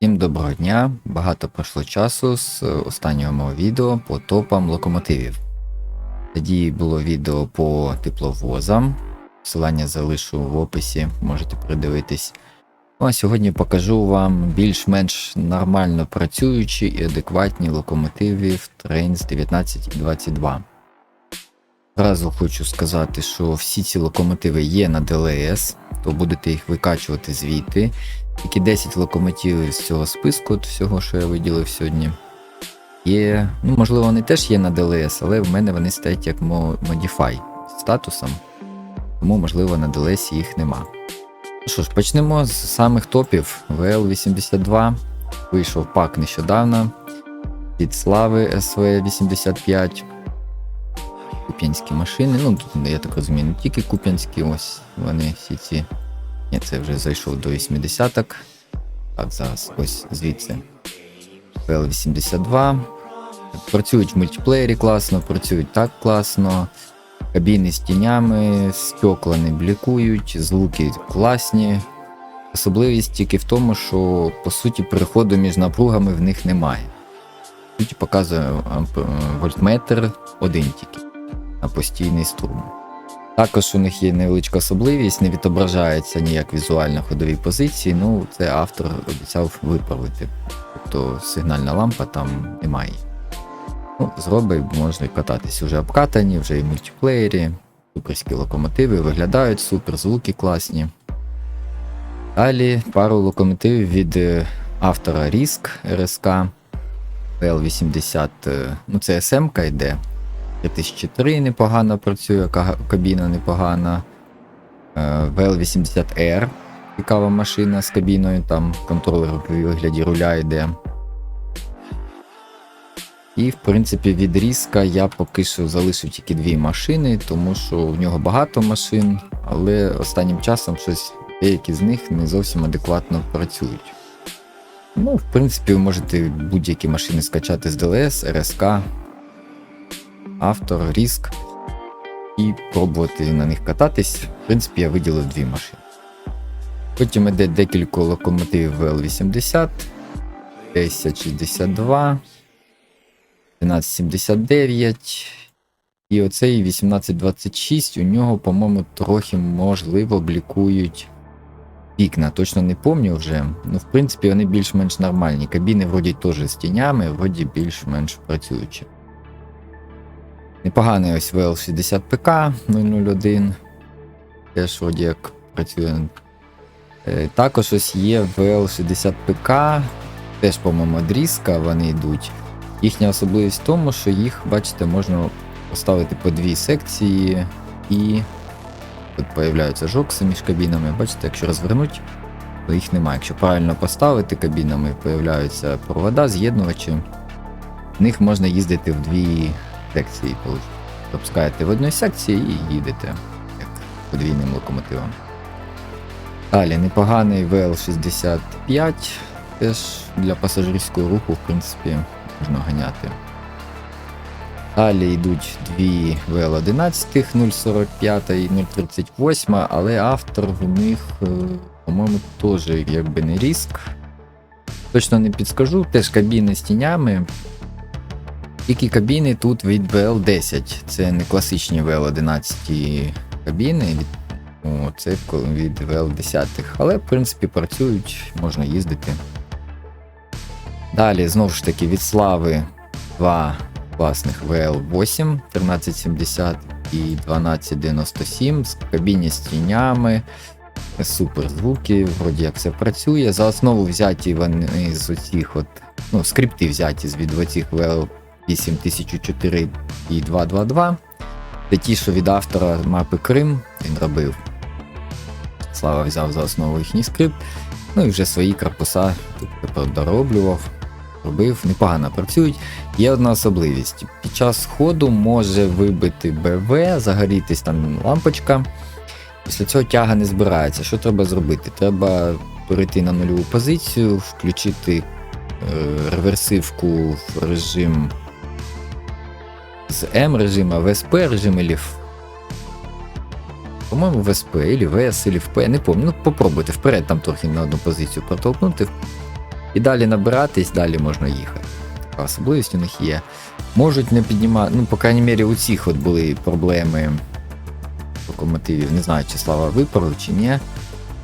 Всім доброго дня! Багато пройшло часу з останнього мого відео по топам локомотивів. Тоді було відео по тепловозам. Посилання залишу в описі, можете придивитись. Ну а сьогодні покажу вам більш-менш нормально працюючі і адекватні локомотиви в Trains 1922. Зразу хочу сказати, що всі ці локомотиви є на ДЛС, то будете їх викачувати звідти. Тільки 10 локомотивів з цього списку, от всього, що я виділив сьогодні. Є, ну, можливо, вони теж є на DLS, але в мене вони стоять як Modify статусом, тому, можливо, на DLS їх нема. Ну що ж, почнемо з самих топів. VL82 вийшов пак нещодавно. Від Слави SV85. Куп'янські машини. Ну, тут, я так розумію, не тільки куп'янські, ось вони всі ці. Ні, це вже зайшов до 80-ок. Так, зараз ось звідси. PL82. Працюють в мультиплеєрі класно, працюють так класно. Кабіни з тінями, стекла не блікують, звуки класні. Особливість тільки в тому, що по суті переходу між напругами в них немає. Суті, показує вольтметр один тільки на постійний струм. Також у них є невеличка особливість, не відображається ніяк візуально ходові позиції, ну це автор обіцяв виправити. Тобто сигнальна лампа там немає. Ну, зроби, можна кататись. Вже обкатані, вже і в мультиплеєрі, суперські локомотиви, виглядають супер, звуки класні. Далі пару локомотивів від е, автора Risk RSK L80, е, ну це SMK йде. 3003 непогано працює, кабіна непогана. Е, VL80R, цікава машина з кабіною, там контролер в вигляді руля йде. І, в принципі, від Різка я поки що залишив тільки дві машини, тому що в нього багато машин, але останнім часом щось деякі з них не зовсім адекватно працюють. Ну, в принципі, ви можете будь-які машини скачати з ДЛС, РСК, автор, ріск і пробувати на них кататись. В принципі, я виділив дві машини. Потім іде декілька локомотивів VL80, 1062, 1379. І оцей 1826, у нього, по-моєму, трохи можливо блікують вікна. Точно не пам'ятаю вже. Ну, в принципі, вони більш-менш нормальні. Кабіни вроді теж з тінями, вроді більш-менш працюючі. Непоганий ось VL60 PK 001. Теж вроді як працює. Е, Також ось є VL60 PK, теж, по-моєму, дрізка вони йдуть. Їхня особливість в тому, що їх, бачите, можна поставити по дві секції і тут появляються жокси між кабінами. Бачите, якщо розвернуть, то їх немає. Якщо правильно поставити кабінами, появляються провода, з'єднувачі. В них можна їздити в дві секції. коли Запускаєте в одній секції і їдете як подвійним локомотивом. Далі непоганий VL65, теж для пасажирського руху, в принципі, можна ганяти. Далі йдуть дві VL11, 045 і 038, але автор в них, е, по-моєму, теж якби не ріск. Точно не підскажу, теж кабіни з тінями. Тільки кабіни тут від VL10. Це не класичні VL11 кабіни, о, це від VL10. Але, в принципі, працюють, можна їздити. Далі, знову ж таки, від слави два класних VL8, 1370 і 1297 з кабіні з тінями. Супер звуки, вроді як все працює. За основу взяті вони з оцих от, ну, скрипти взяті з від оцих 8004 і 222. Це ті, що від автора мапи Крим він робив. Слава взяв за основу їхній скрипт. Ну і вже свої корпуса тут тепер дороблював, робив, непогано працюють. Є одна особливість. Під час ходу може вибити БВ, загорітись там лампочка. Після цього тяга не збирається. Що треба зробити? Треба перейти на нульову позицію, включити е, реверсивку в режим з М режима, ВСП режим или в... По-моєму, ВСП, или ВС, или в П, не пам'ятаю. Ну, попробуйте вперед там трохи на одну позицію протолкнути. І далі набиратись, далі можна їхати. Така особливість у них є. Можуть не піднімати, ну, по крайній мірі, у цих от були проблеми локомотивів. Не знаю, чи слава виправив, чи ні.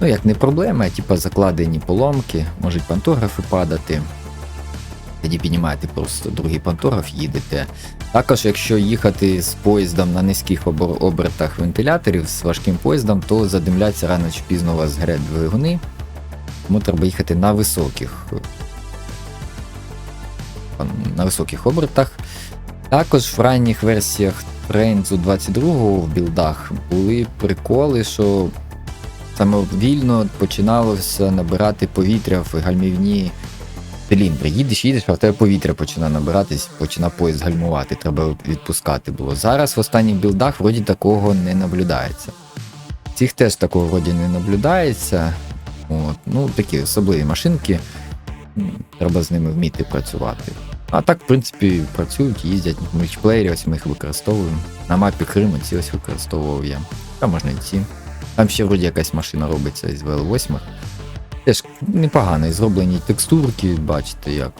Ну, як не проблема, а типа закладені поломки, можуть пантографи падати. Тоді піднімаєте просто другий пантограф, їдете. Також, якщо їхати з поїздом на низьких обертах вентиляторів з важким поїздом, то задимляться рано чи пізно у вас згорять двигуни. Тому треба їхати на високих, на високих обертах. Також в ранніх версіях Трейнзу 22 в білдах були приколи, що самовільно починалося набирати повітря в гальмівні циліндри. Їдеш, їдеш, а в тебе повітря починає набиратись, починає поїзд гальмувати, треба відпускати було. Зараз в останніх білдах вроді такого не наблюдається. Цих теж такого вроді не наблюдається. От. Ну, такі особливі машинки. Треба з ними вміти працювати. А так, в принципі, працюють, їздять в мультиплеєрі, ось ми їх використовуємо. На мапі Криму ці ось використовував я. Там можна і ці. Там ще вроді якась машина робиться із ВЛ8. Теж непогано, і зроблені текстурки, бачите, як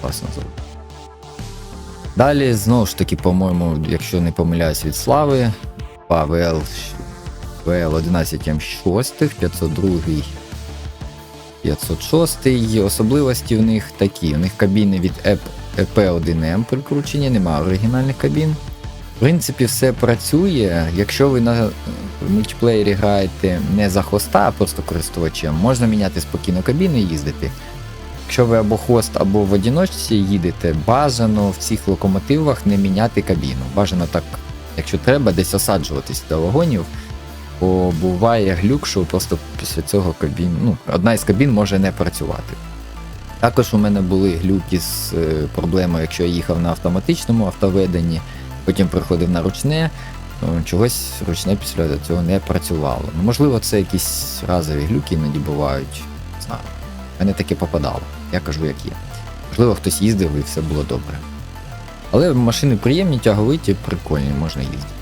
класно зроблено. Далі, знову ж таки, по-моєму, якщо не помиляюсь від слави, ВЛ, ВЛ 11 М6, 502 506 особливості в них такі. У них кабіни від EP EP1M прикручені, немає оригінальних кабін. В принципі, все працює. Якщо ви на мультиплеєрі граєте не за хоста, а просто користувачем, можна міняти спокійно кабіни і їздити. Якщо ви або хост, або в одіночці їдете, бажано в цих локомотивах не міняти кабіну. Бажано так, якщо треба, десь осаджуватись до вагонів. Бо буває глюк, що просто після цього кабін, ну, одна із кабін може не працювати. Також у мене були глюки з е, проблемою, якщо я їхав на автоматичному автоведенні, потім приходив на ручне, чогось ручне після цього не працювало. Ну, можливо, це якісь разові глюки іноді бувають. Не знаю. Мене таке попадало. Я кажу, як є. Можливо, хтось їздив і все було добре. Але машини приємні, тяговиті, прикольні, можна їздити.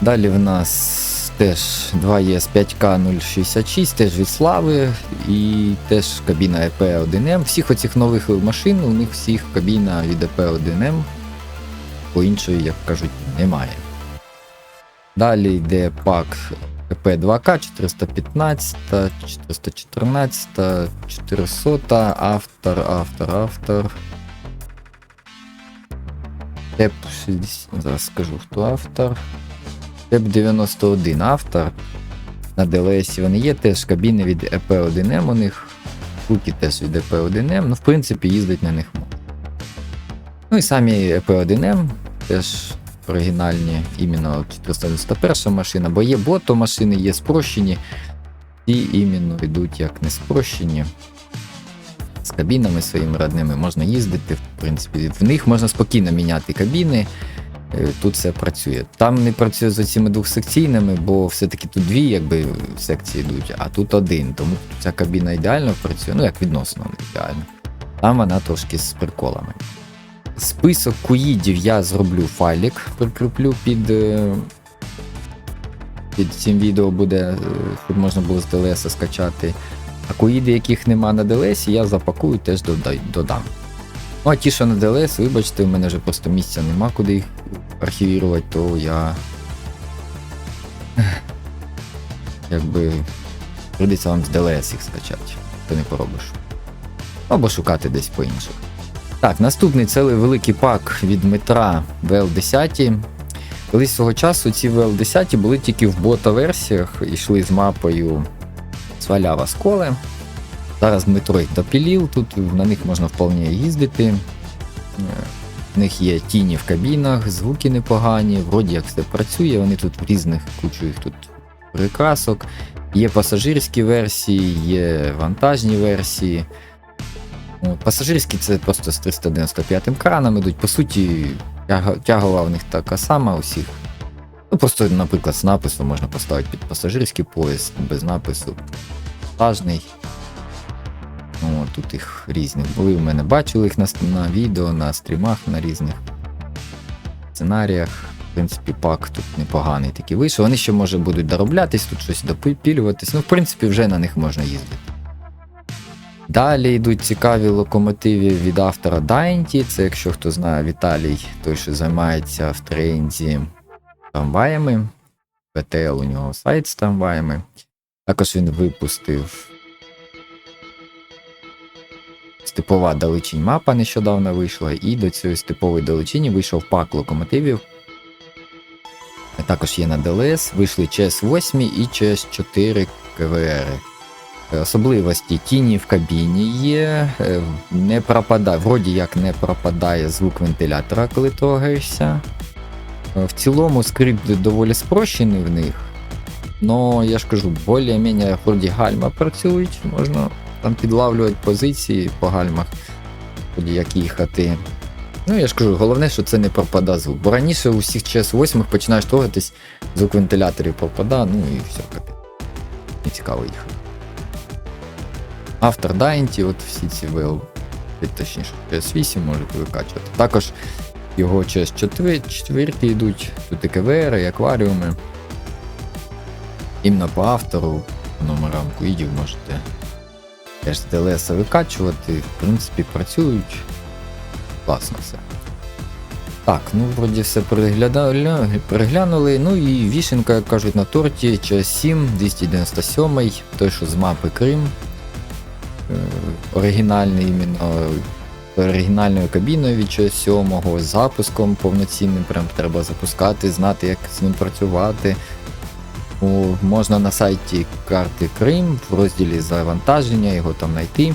Далі в нас теж 2ES 5K066, теж від слави, і теж кабіна EP1M. Всіх оцих нових машин, у них всіх кабіна від EP1M, по іншої, як кажуть, немає. Далі йде пак EP2K 415, 414, 400, автор, автор, автор. Теп 60, зараз скажу, хто автор. Теп 91 автор. На DLS вони є теж кабіни від EP1M у них. Куки теж від EP1M. Ну, в принципі, їздить на них можна. Ну і самі EP1M теж оригінальні, іменно 491 машина, бо є бото машини, є спрощені. Ті іменно йдуть як не спрощені. З кабінами своїми родними можна їздити, в принципі, в них можна спокійно міняти кабіни. Е, Тут все працює. Там не працює з цими двохсекційними, бо все-таки тут дві якби, секції йдуть, а тут один. Тому ця кабіна ідеально працює, ну як відносно ідеально. Там вона трошки з приколами. Список куїдів я зроблю файлик, прикріплю під. е, Під цим відео буде, е, щоб можна було з DLS скачати. А куїди, яких нема на DLS, я запакую, теж додам. Ну, а ті, що на DLS, вибачте, у мене вже просто місця нема, куди їх архівірувати, то я. Якби прийдеться вам з DLS їх скачати, то не поробиш. Або шукати десь по інших. Так, наступний це великий пак від метра VL10. Колись свого часу ці VL10 були тільки в бота-версіях, йшли з мапою Свалява Сколи. Зараз метро їх допілів, тут на них можна вполне їздити. В них є тіні в кабінах, звуки непогані, вроді як все працює, вони тут в різних кучу їх тут прикрасок. Є пасажирські версії, є вантажні версії. Пасажирські це просто з 395 краном ідуть. По суті, тягова в них така сама усіх. Ну, просто, наприклад, з напису можна поставити під пасажирський поїзд, без напису. Вантажний. О, тут їх різних були. У мене бачили їх на, на відео, на стрімах, на різних сценаріях. В принципі, пак тут непоганий такий вийшов. Вони ще може будуть дороблятись, тут щось допілюватись. Ну, в принципі, вже на них можна їздити. Далі йдуть цікаві локомотиви від автора Dainty. Це, якщо хто знає, Віталій, той, що займається в тренді трамваями. ПТЛ у нього сайт з трамваями. Також він випустив степова далечінь мапа нещодавно вийшла, і до цієї степової далечині вийшов пак локомотивів. Також є на ДЛС, вийшли ЧС-8 і ЧС-4 КВР. Особливості тіні в кабіні є, е, не пропадає, вроді як не пропадає звук вентилятора, коли трогаєшся. Е, В цілому скрипт доволі спрощений в них. Но я ж кажу, більш-менш вроді гальма працюють, можна там підлавлювати позиції по гальмах, вроді як їхати. Ну, я ж кажу, головне, що це не пропада звук. Бо раніше у всіх ЧС-8 починаєш трогатись, звук вентиляторів пропадає, ну і все, капець. Не цікаво їхати. Автор Dainty, от всі ці VL, точніше, PS8 можете викачувати. Також його CS4 четвірки йдуть, тут і КВР, і акваріуми. Іменно по автору, по номерам куїдів можете теж з ДЛС викачувати, в принципі, працюють. Класно все. Так, ну вроді все переглянули. Ну і вішенка, як кажуть, на торті CS7, 297, той, що з мапи Крим. Е, оригінальний іменно оригінальною кабіною від чогось сьомого, з запуском повноцінним, прям треба запускати, знати, як з ним працювати. Можна на сайті карти Крим в розділі завантаження, його там знайти.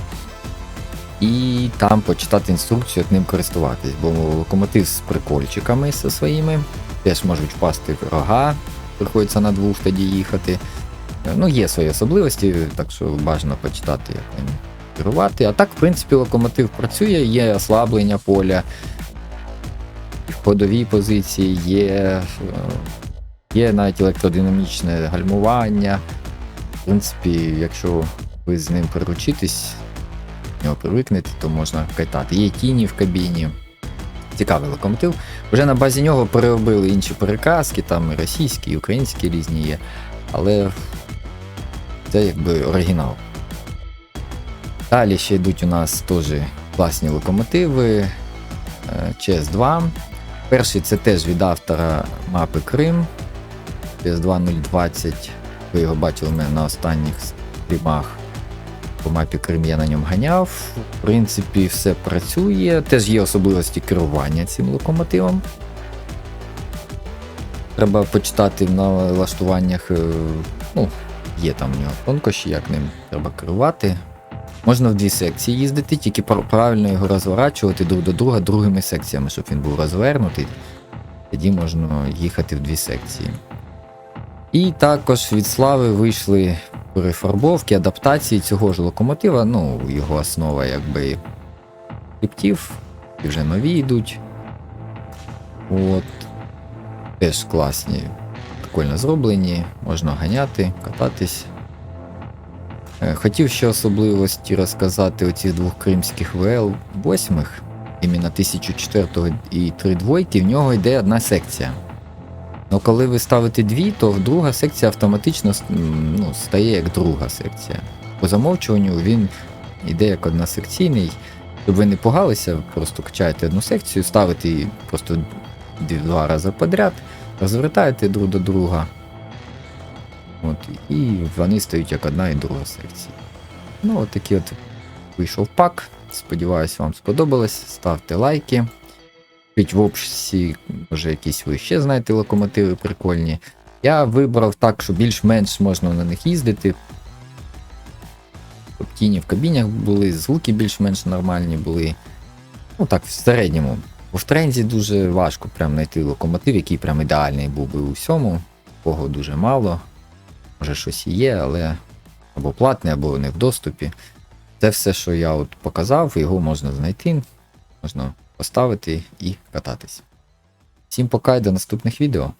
І там почитати інструкцію, як ним користуватись. Бо локомотив з прикольчиками своїми, теж можуть впасти в рога, приходиться на двох тоді їхати. Ну, є свої особливості, так що бажано почитати, як ним керувати. А так, в принципі, локомотив працює, є ослаблення поля, в ходовій позиції, є, е, є навіть електродинамічне гальмування. В принципі, якщо ви з ним приручитесь, нього привикнете, то можна катати. Є тіні в кабіні. Цікавий локомотив. Вже на базі нього переробили інші переказки, там і російські, і українські різні є. Але це якби оригінал. Далі ще йдуть у нас теж класні локомотиви е, CS2. Перший це теж від автора мапи Крим. CS2 020. Ви його бачили мене на останніх стрімах. По мапі Крим я на ньому ганяв. В принципі, все працює. Теж є особливості керування цим локомотивом. Треба почитати в налаштуваннях. е, Ну, є там у нього тонкощі, як ним треба керувати. Можна в дві секції їздити, тільки правильно його розворачувати друг до друга другими секціями, щоб він був розвернутий. Тоді можна їхати в дві секції. І також від слави вийшли перефарбовки, адаптації цього ж локомотива. Ну, його основа якби хребтів, і вже нові йдуть. От. Теж класні, прикольно зроблені, можна ганяти, кататись. Е, Хотів ще особливості розказати оцих двох кримських ВЛ восьмих, іменно 1004 і 3 двойки, в нього йде одна секція. Ну коли ви ставите дві, то друга секція автоматично ну, стає як друга секція. По замовчуванню він йде як односекційний. Щоб ви не пугалися, просто качаєте одну секцію, ставите її просто два рази подряд, розвертаєте друг до друга. От, і вони стають як одна і друга секція. Ну, от такий от вийшов пак. Сподіваюсь, вам сподобалось. Ставте лайки. Піть в описі, може, якісь ви ще знаєте локомотиви прикольні. Я вибрав так, що більш-менш можна на них їздити. Щоб тіні в кабінях були, звуки більш-менш нормальні були. Ну так, в середньому. Бо в тренді дуже важко прям знайти локомотив, який прям ідеальний був би у всьому. Кого дуже мало. Може щось і є, але або платне, або не в доступі. Це все, що я от показав, його можна знайти, можна поставити і кататись. Всім пока і до наступних відео.